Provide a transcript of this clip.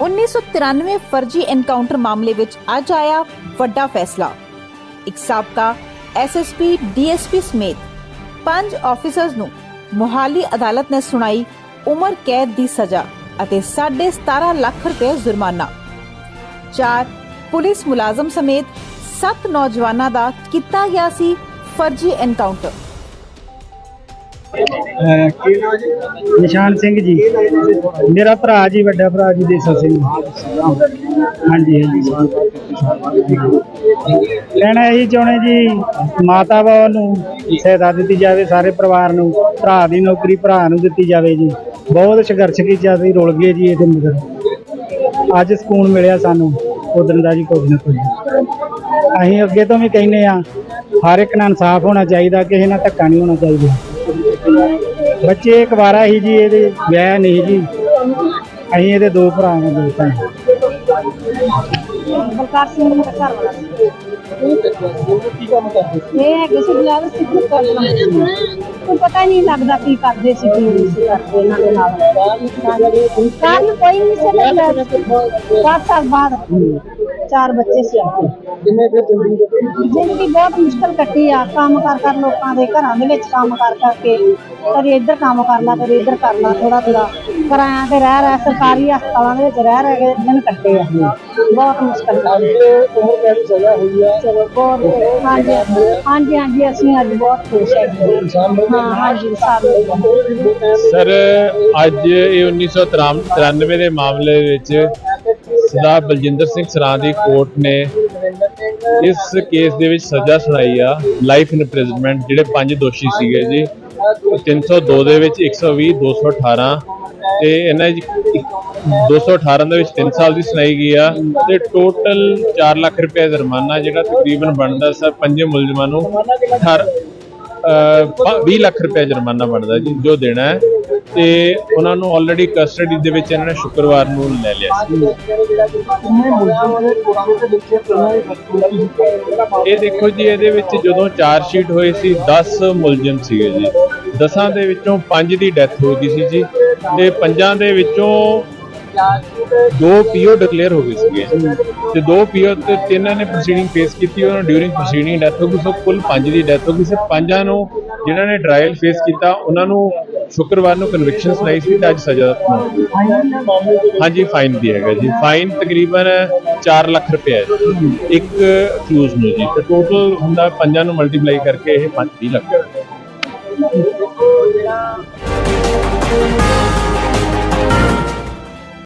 1993 ਫਰਜ਼ੀ ਐਨਕਾਊਂਟਰ ਮਾਮਲੇ ਵਿੱਚ ਅੱਜ ਆਇਆ ਵੱਡਾ ਫੈਸਲਾ। ਇੱਕ ਸਾਬਕਾ ਐਸਐਸਪੀ ਡੀਐਸਪੀ ਸਮੇਤ ਪੰਜ ਆਫੀਸਰਸ ਨੂੰ ਮੁਹਾਲੀ ਅਦਾਲਤ ਨੇ ਸੁਣਾਈ ਉਮਰ ਕੈਦ ਦੀ ਸਜ਼ਾ ਅਤੇ 17.5 ਲੱਖ ਰੁਪਏ ਜੁਰਮਾਨਾ। ਚਾਰ, ਪੁਲਿਸ ਮੁਲਾਜ਼ਮ ਸਮੇਤ ਸੱਤ ਨੌਜਵਾਨਾਂ ਦਾ ਕੀਤਾ ਗਿਆ ਸੀ ਫਰਜ਼ੀ ਐਨਕਾਊਂਟਰ। ਕੀ ਨਾਮ ਜੀ? ਨਿਸ਼ਾਨ ਸਿੰਘ ਜੀ। ਮੇਰਾ ਭਰਾ ਜੀ, ਵੱਡਾ ਭਰਾ ਜੀ, ਦੇਸਾ ਸਿੰਘ। ਹਾਂਜੀ ਹਾਂਜੀ। ਕਹਿਣਾ ਇਹੀ ਚਾਹੁੰਦੇ ਜੀ, ਮਾਤਾ ਬਾਬਾ ਨੂੰ ਸਹਾਇਤਾ ਦਿੱਤੀ ਜਾਵੇ, ਸਾਰੇ ਪਰਿਵਾਰ ਨੂੰ, ਭਰਾ ਦੀ ਨੌਕਰੀ ਭਰਾ ਨੂੰ ਦਿੱਤੀ ਜਾਵੇ ਜੀ। ਬਹੁਤ ਸੰਘਰਸ਼ ਕੀਤਾ ਸੀ, ਰੁਲ ਗਏ ਜੀ ਇਹਦੇ ਮਗਰ। ਅੱਜ ਸਕੂਨ ਮਿਲਿਆ ਸਾਨੂੰ, ਉਦੋਂ ਦਾ ਜੀ ਕੁਝ ਨਾ ਕੁਝ। ਅਸੀਂ ਅੱਗੇ ਤੋਂ ਵੀ ਕਹਿੰਦੇ ਆ ਹਰ ਇੱਕ ਨਾਲ ਇਨਸਾਫ ਹੋਣਾ ਚਾਹੀਦਾ, ਕਿਸੇ ਨਾਲ ਧੱਕਾ ਨਹੀਂ ਹੋਣਾ ਚਾਹੀਦਾ। ਬੱਚੇ ਇੱਕ ਹੀ ਜੀ, ਇਹਦੇ ਵਿਆਹ ਨਹੀਂ ਜੀ। ਅਸੀਂ ਇਹਦੇ ਦੋ ਭਰਾ ਹਾਂ ਦੋ ਭੈਣ ਬਲਕਾਰ ਸਿੰਘ ਮੇਰਾ ਘਰ ਵਾਲਾ ਇਹ ਹੈਗੇ ਸੀ ਬਲਾਵ ਸਿੱਖ ਕਰਨਾ ਕੋਈ ਪਤਾ ਨਹੀਂ ਲੱਗਦਾ ਕੀ ਕਰਦੇ ਸੀ, ਕੀ ਨਹੀਂ ਸੀ ਕਰਦੇ ਇਹਨਾਂ ਦੇ ਨਾਲ। ਕਾਰਨ ਕੋਈ ਨਹੀਂ ਸੀ ਲੱਗਦਾ ਸਾਤ ਸਾਲ ਬਾਅਦ। ਚਾਰ ਬੱਚੇ ਸੀ ਆਪਣੇ। ਕਿੰਨੇ ਫਿਰ ਜ਼ਿੰਦਗੀ ਜ਼ਿੰਦਗੀ ਬਹੁਤ ਮੁਸ਼ਕਲ ਕੱਟੀ ਆ ਕੰਮ ਕਰ ਕਰ ਲੋਕਾਂ ਦੇ ਘਰਾਂ ਦੇ ਵਿੱਚ ਕੰਮ ਕਰ ਕਰਕੇ ਕਦੇ ਇੱਧਰ ਕੰਮ ਕਰ ਲਾ ਕਦੇ ਇੱਧਰ ਕਰ ਲਾ ਥੋੜਾ ਥੋੜਾ ਕਿਰਾਇਆਂ ਤੇ ਰਹਿ ਰਹਿ ਸਰਕਾਰੀ ਹਸਪਤਾਲਾਂ ਦੇ ਵਿੱਚ ਰਹਿ ਰਹਿ ਕੇ ਦਿਨ ਕੱਟੇ ਆ। ਬਹੁਤ ਮੁਸ਼ਕਲ ਕੱਟੀ। ਉਮਰ ਕਿਹੜੀ ਸਜ਼ਾ ਹੋਈ ਆ। ਬਹੁਤ ਹਾਂਜੀ ਹਾਂਜੀ ਹਾਂਜੀ ਅਸੀਂ ਅੱਜ ਬਹੁਤ ਖੁਸ਼ ਹਾਂ ਹਾਂ ਹਾਂਜੀ ਸਾਰੇ ਸਰ ਅੱਜ ਇਹ 1993 ਦੇ ਮਾਮਲੇ ਵਿੱਚ ਸਰਦਾਰ ਬਲਜਿੰਦਰ ਸਿੰਘ ਸਰਾਂ ਦੀ ਕੋਰਟ ਨੇ ਇਸ ਕੇਸ ਦੇ ਵਿੱਚ ਸਜ਼ਾ ਸੁਣਾਈ ਆ ਲਾਈਫ ਇੰਪ੍ਰਿਜ਼ਨਮੈਂਟ ਜਿਹੜੇ ਪੰਜ ਦੋਸ਼ੀ ਸੀਗੇ ਜੀ 302 ਦੇ ਵਿੱਚ 120 218 ਤੇ ਇਹਨਾਂ ਵਿੱਚ ਇੱਕ- 218 ਦੇ ਵਿੱਚ 3 ਸਾਲ ਦੀ ਸੁਣਾਈ ਗਈ ਆ ਤੇ ਟੋਟਲ 4 ਲੱਖ ਰੁਪਏ ਜੁਰਮਾਨਾ ਜਿਹੜਾ ਤਕਰੀਬਨ ਬਣਦਾ ਸਰ, ਪੰਜੇ ਮੁਲਜ਼ਮਾਂ ਨੂੰ 18 ਅਹ 20 ਲੱਖ ਰੁਪਏ ਜੁਰਮਾਨਾ ਬਣਦਾ ਜੀ, ਜੋ ਦੇਣਾ ਹੈ। ਤੇ ਉਹਨਾਂ ਨੂੰ ਆਲਰੇਡੀ ਕਸਟਡੀ ਦੇ ਵਿੱਚ ਇਹਨਾਂ ਨੇ ਸ਼ੁੱਕਰਵਾਰ ਨੂੰ ਲੈ ਲਿਆ ਸੀ। ਇਹ ਦੇਖੋ ਜੀ, ਇਹਦੇ ਵਿੱਚ ਜਦੋਂ ਚਾਰ ਸ਼ੀਟ ਹੋਈ ਸੀ 10 ਮੁਲਜ਼ਮ ਸੀਗੇ ਜੀ। 10 ਦੇ ਵਿੱਚੋਂ 5 ਦੀ ਡੈਥ ਹੋ ਗਈ ਸੀ ਜੀ ਤੇ ਪੰਜਾਂ ਦੇ ਵਿੱਚੋਂ ਦੋ ਪੀਓ ਡਿਕਲੇਅਰ ਹੋ ਗਏ ਸੀਗੇ। ਤੇ ਦੋ ਪੀਓ ਤੇ ਤਿੰਨਾਂ ਨੇ ਪ੍ਰੋਸੀਡਿੰਗ ਫੇਸ ਕੀਤੀ, ਉਹਨਾਂ ਡਿਊਰਿੰਗ ਪ੍ਰੋਸੀਡਿੰਗ ਡੈਥ ਹੋ ਗਈ ਸੋ। ਕੁੱਲ ਪੰਜ ਦੀ ਡੈਥ ਹੋ ਗਈ ਸੀ। ਪੰਜਾਂ ਨੂੰ ਜਿਨ੍ਹਾਂ ਨੇ ਟ੍ਰਾਇਲ ਫੇਸ ਕੀਤਾ, ਉਹਨਾਂ ਨੂੰ ਸ਼ੁੱਕਰਵਾਰ ਨੂੰ ਕਨਵਿਕਸ਼ਨ ਸੁਣਾਈ ਸੀ ਤੇ ਅੱਜ ਸਜ਼ਾ ਹਾਂਜੀ ਫਾਈਨ ਵੀ ਹੈਗਾ ਜੀ। ਫਾਈਨ ਤਕਰੀਬਨ 4 ਲੱਖ ਰੁਪਏ ਹੈ। ਇੱਕ ਅਕਿਊਜ਼ ਨੂੰ ਜੀ। ਤੇ ਟੋਟਲ ਹੁੰਦਾ ਪੰਜਾਂ ਨੂੰ ਮਲਟੀਪਲਾਈ ਕਰਕੇ ਇਹ 5 ਲੱਖ।